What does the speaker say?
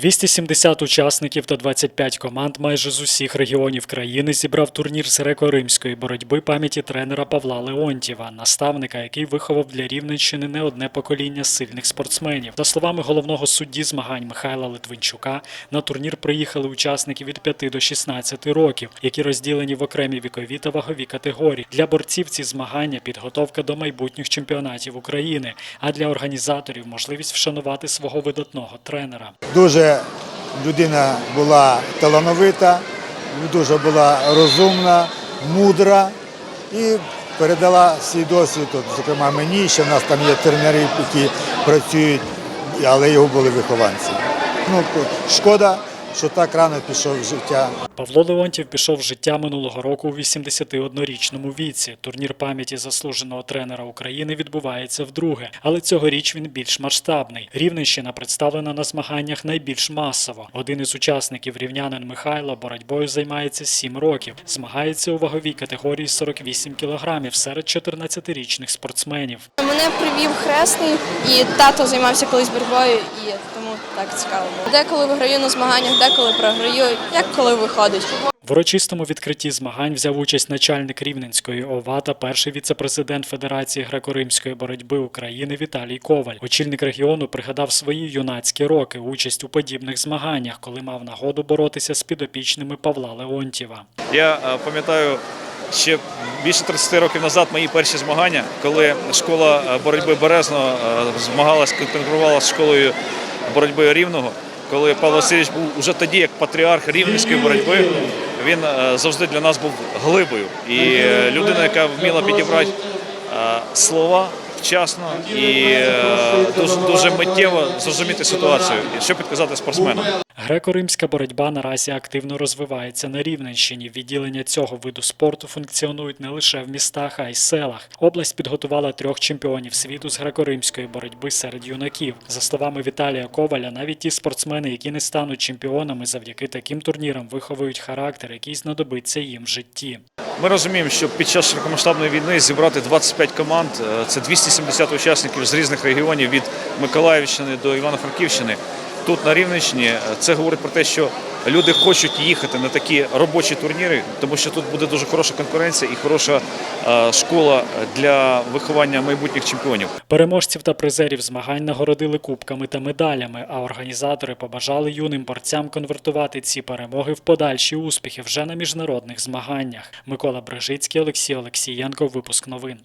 270 учасників та 25 команд майже з усіх регіонів країни зібрав турнір з греко-римської боротьби пам'яті тренера Павла Леонтєва, наставника, який виховав для Рівненщини не одне покоління сильних спортсменів. За словами головного судді змагань Михайла Литвинчука, на турнір приїхали учасники від 5 до 16 років, які розділені в окремі вікові та вагові категорії. Для борців ці змагання підготовка до майбутніх чемпіонатів України, а для організаторів можливість вшанувати свого видатного тренера. Дуже людина була талановита, дуже була розумна, мудра і передала свій досвід, от, зокрема мені, ще в нас там є тренери, які працюють, але його були вихованці. Ну, шкода, що так рано пішов з життя. Павло Леонтів пішов в життя минулого року у 81-річному віці. Турнір пам'яті заслуженого тренера України відбувається вдруге, але цьогоріч він більш масштабний. Рівненщина представлена на змаганнях найбільш масово. Один із учасників рівнянин Михайло боротьбою займається 7 років. Змагається у ваговій категорії 48 кілограмів серед 14-річних спортсменів. Мене привів хресний, і тато займався колись боротьбою, і тому так цікаво було. Деколи виграю на змаганнях, деколи програю, як коли виходить. В урочистому відкритті змагань взяв участь начальник Рівненської ОВА та перший віцепрезидент Федерації греко-римської боротьби України Віталій Коваль. Очільник регіону пригадав свої юнацькі роки, участь у подібних змаганнях, коли мав нагоду боротися з підопічними Павла Леонтєва. Я е, пам'ятаю ще більше 30 років назад мої перші змагання, коли школа е, боротьби Березного е, змагалась, конкурувала з школою боротьби Рівного. Коли Павло Васильович був уже тоді як патріарх рівненської боротьби, він е, завжди для нас був глибою. І е, людина, яка вміла підібрати е, слова вчасно і дуже, дуже миттєво зрозуміти ситуацію, і що підказати спортсменам. Греко-римська боротьба наразі активно розвивається на Рівненщині. Відділення цього виду спорту функціонують не лише в містах, а й селах. Область підготувала трьох чемпіонів світу з греко-римської боротьби серед юнаків. За словами Віталія Коваля, навіть ті спортсмени, які не стануть чемпіонами, завдяки таким турнірам виховують характер, який знадобиться їм в житті. Ми розуміємо, що під час широкомасштабної війни зібрати 25 команд це 270 учасників з різних регіонів від Миколаївщини до Івано-Франківщини. Тут на Рівненщині е, це говорить про те, що люди хочуть їхати на такі робочі турніри, тому що тут буде дуже хороша конкуренція і хороша е, школа для виховання майбутніх чемпіонів. Переможців та призерів змагань нагородили кубками та медалями, а організатори побажали юним борцям конвертувати ці перемоги в подальші успіхи вже на міжнародних змаганнях. Микола Брежицький, Олексій Олексієнко. Випуск новин.